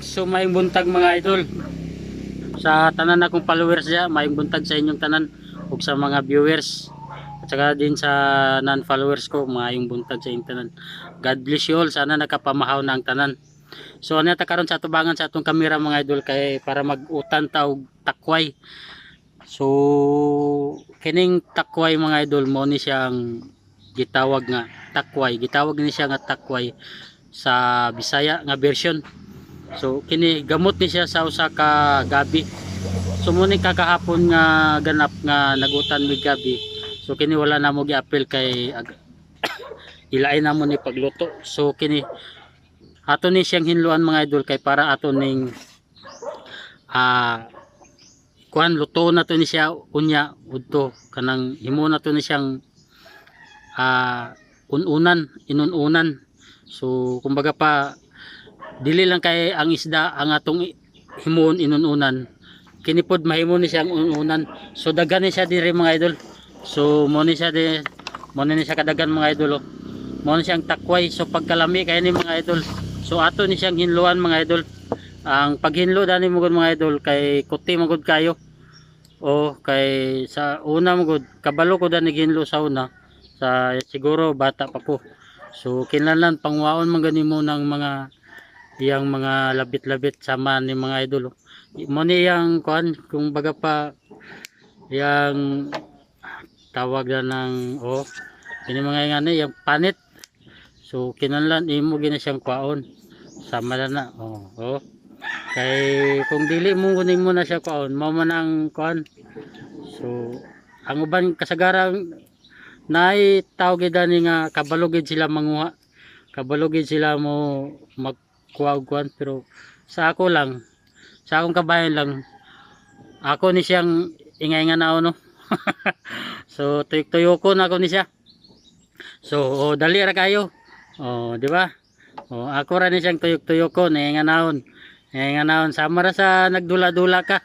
So may buntag mga idol. Sa tanan akong followers niya, may buntag sa inyong tanan ug sa mga viewers. At saka din sa non-followers ko, mga yung buntag sa inyong tanan. God bless you all. Sana nakapamahaw na ang tanan. So ano ta karon sa tubangan sa atong kamera mga idol kay para mag-utan ta takway. So kining takway mga idol mo ni siyang gitawag nga takway. Gitawag ni siya nga takway sa Bisaya nga version. So kini gamot ni siya sa usa ka gabi. So mo ni kakahapon nga ganap nga nagutan mi gabi. So kini wala na mo gi-appeal kay ag- ilain na mo ni pagluto. So kini ato ni siyang hinluan mga idol kay para ato ning ah kuan luto na to ni siya unya udto kanang himo na to ni siyang ah ununan inununan so kumbaga pa dili lang kay ang isda ang atong himuon inununan. Kinipod mahimo ni siyang ununan so daghan ni siya diri mga idol. So mo ni siya di mo ni siya kadagan mga idol oh. mo ni siyang takway. So pagkalami kay ni mga idol. So ato ni siyang hinluan mga idol. Ang paghinlo dani mo mga idol kay kuti mo gud kayo. O kay sa una mo gud kabalo ko dani ginlo sa una. Sa siguro bata pa ko so kinahanglan pangwaon man gani mo ng mga iyang mga labit-labit sama ni mga idol oh. mo ni yang kuan kung baga pa yang tawag na ng oh ini mga nga ni yung panit so kinahanglan imo gina siyang kwaon sama na na oh, oh. kay kung dili mo kunin mo na siya kwaon mao man ang kuan so ang uban kasagarang naay tawag gid ani nga kabalugid sila manguha. Kabalugid sila mo magkuha pero sa ako lang sa akong kabayan lang ako ni siyang ingay nga na no? So tuyok ko na ako ni siya. So oh, dali ra kayo. Oh di ba? Oh ako ra ni siyang tuyok-tuyok ko na nga naon nga naon sama ra sa nagdula-dula ka.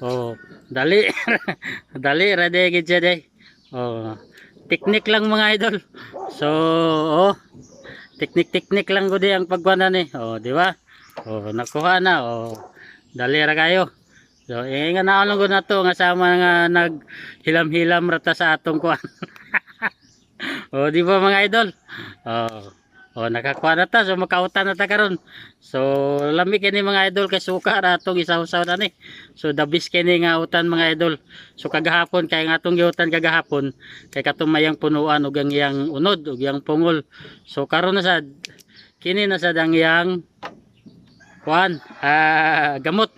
Oh dali. Dali ra de gid siya de oh teknik lang mga idol. So oh teknik-teknik lang ko di ang pagkuhanan eh oh di ba? Oh nakuha na. Oh dali ra kayo. So, eh, nga naon lang na to, nga sama nga naghilam-hilam rata sa atong kuan. o, di ba mga idol? Oh, o, nakakuha na ta, so makautan na ta karon. So, lami kini mga idol kay suka ra atong isaw-saw na ni. So, dabis kini nga utan mga idol. So, kagahapon, kay nga atong giutan kagahapon, kay katumayang punuan ug ang iyang unod, ug iyang pungol. So, karon na sad, kini na sad ang iyang kuan, ah, gamot.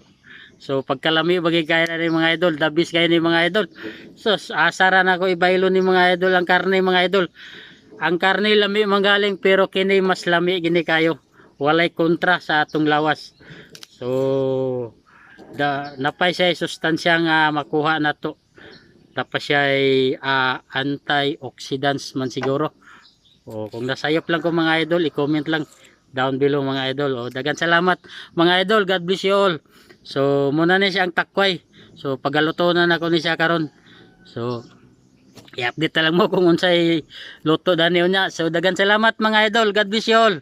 So pagkalami bagay kaya na ni mga idol, dabis kaya ni mga idol. So asara na ko ibaylo ni mga idol ang karne mga idol. Ang karne lami manggaling pero kini mas lami gini kayo. Walay kontra sa atong lawas. So da napay siya sustansya nga makuha na to. Tapos siya ay ah, antioxidants man siguro. O kung nasayop lang ko mga idol, i-comment lang down below mga idol. O dagan salamat mga idol. God bless you all. So muna ni siya ang takway. So pagaluto na nako ni siya karon. So i-update na lang mo kung unsay luto dani unya. So dagan salamat mga idol. God bless you all.